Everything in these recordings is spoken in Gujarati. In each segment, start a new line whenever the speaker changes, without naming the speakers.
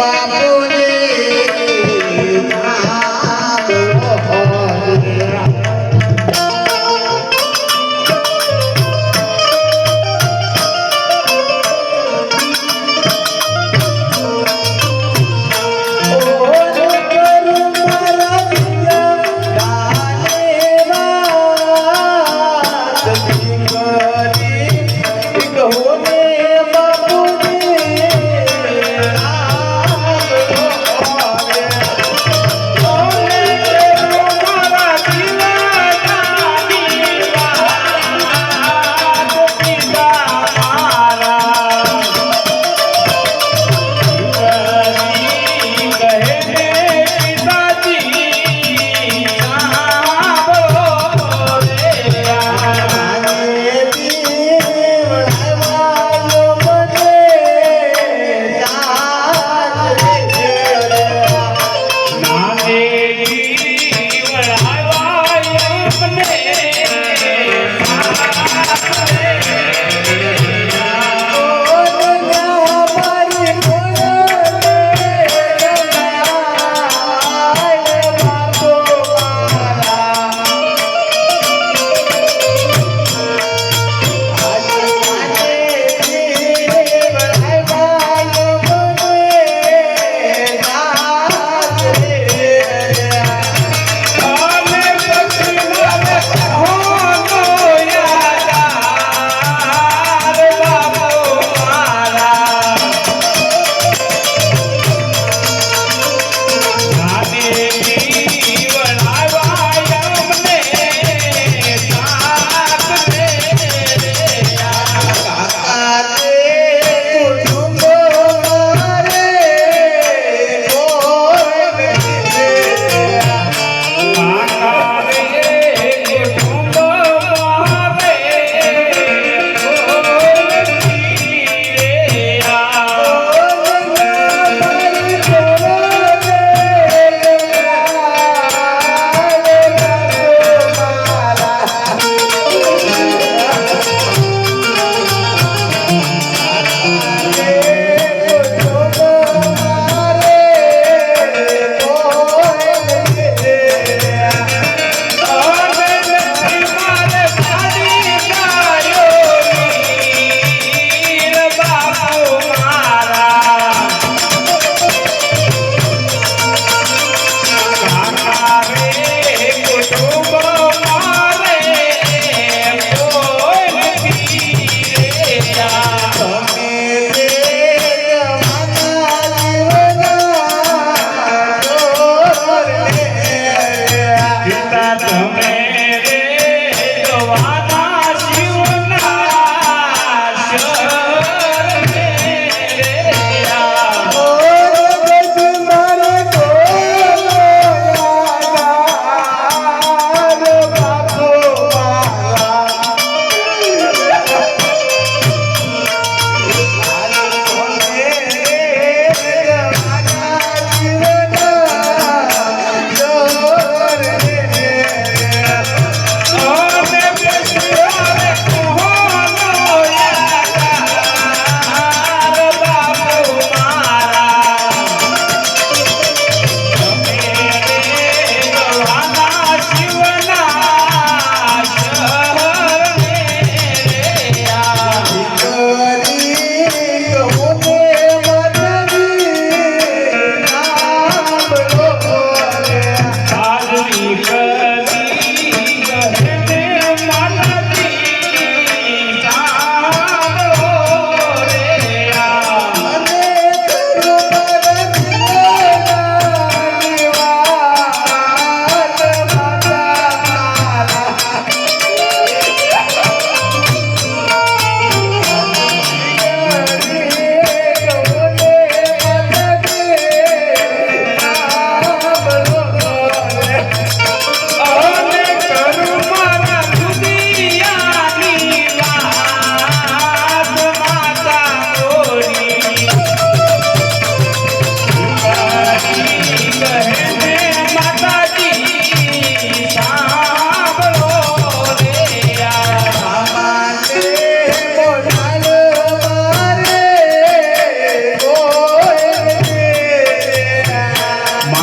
মাপো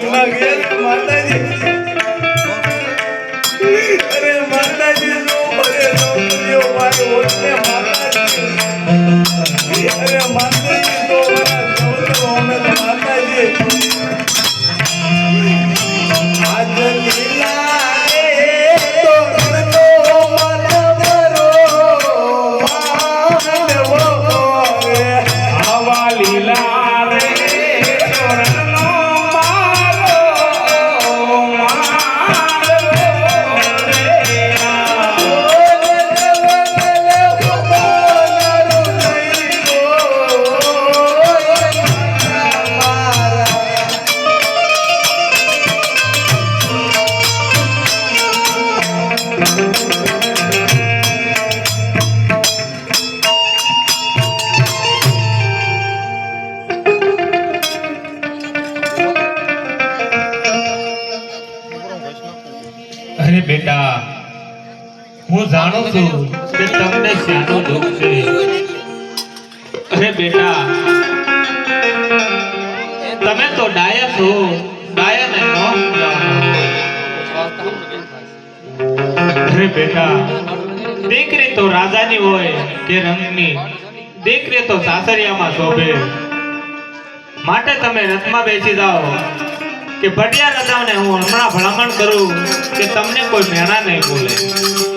દુઃખમાં ઘેર માતાજી. અરે માતાજી નો ભરે નોકરીઓ મારી માતાજી. અરે માતાજી.
બેટા, હું જાણું છું કે તમને શેનું દુઃખ છે. અરે બેટા, તમે તો ડાયા છો ડાયાને ન. અરે બેટા, દીકરી તો રાજાની હોય કે રંગની, દીકરી તો સાસરિયામાં શોભે. માટે તમે રથમાં બેસી જાઓ. કે ભટિયા દાદાને હું હમણાં ભલામણ કરું કે તમને કોઈ મેણા નહીં બોલે.